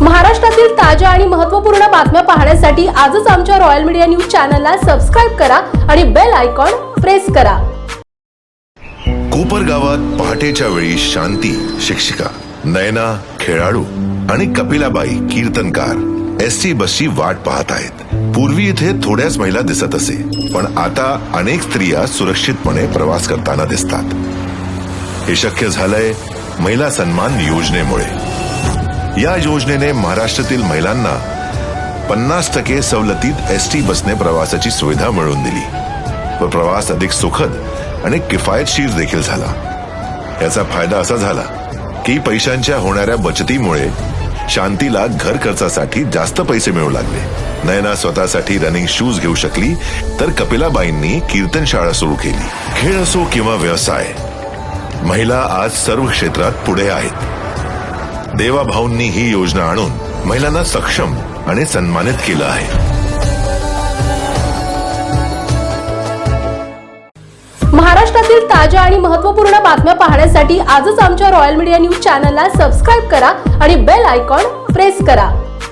महाराष्ट्रातील ताज्या आणि महत्त्वपूर्ण बातम्या पाहण्यासाठी आजच आमच्या रॉयल मीडिया न्यूज चॅनलला सबस्क्राईब करा आणि बेल आयकॉन प्रेस करा. कोपर गावात पहाटेच्या वेळी शांती शिक्षिका नयना खेळाडू आणि कपिलाबाई कीर्तनकार एस टी बसची वाट पाहत आहेत. पूर्वी इथे थोड्याच महिला दिसत असे पण आता अनेक स्त्रिया सुरक्षितपणे प्रवास करताना दिसतात. हे शक्य झालंय महिला सन्मान योजनेमुळे. या योजनेने महाराष्ट्रातील महिलांना पन्नास टक्के सवलतीत एस टी बसने प्रवासाची सुविधा मिळवून दिली. व प्रवास अधिक सुखद आणि किफायतशीर देखील झाला. याचा फायदा असा झाला की पैशांच्या होणाऱ्या बचतीमुळे शांतीला घर खर्चासाठी जास्त पैसे मिळू लागले. नयना स्वतःसाठी रनिंग शूज घेऊ शकली तर कपिलाबाईंनी कीर्तन शाळा सुरू केली. खेळ असो किंवा व्यवसाय महिला आज सर्व क्षेत्रात पुढे आहेत. देवाभाऊंनी ही योजना आणून महिलांना सक्षम आणि सन्मानित केलं आहे. महाराष्ट्रातील ताज्या आणि महत्त्वपूर्ण बातम्या पाहण्यासाठी आजच आमच्या रॉयल मीडिया न्यूज चॅनलला सबस्क्राईब करा आणि बेल आयकॉन प्रेस करा.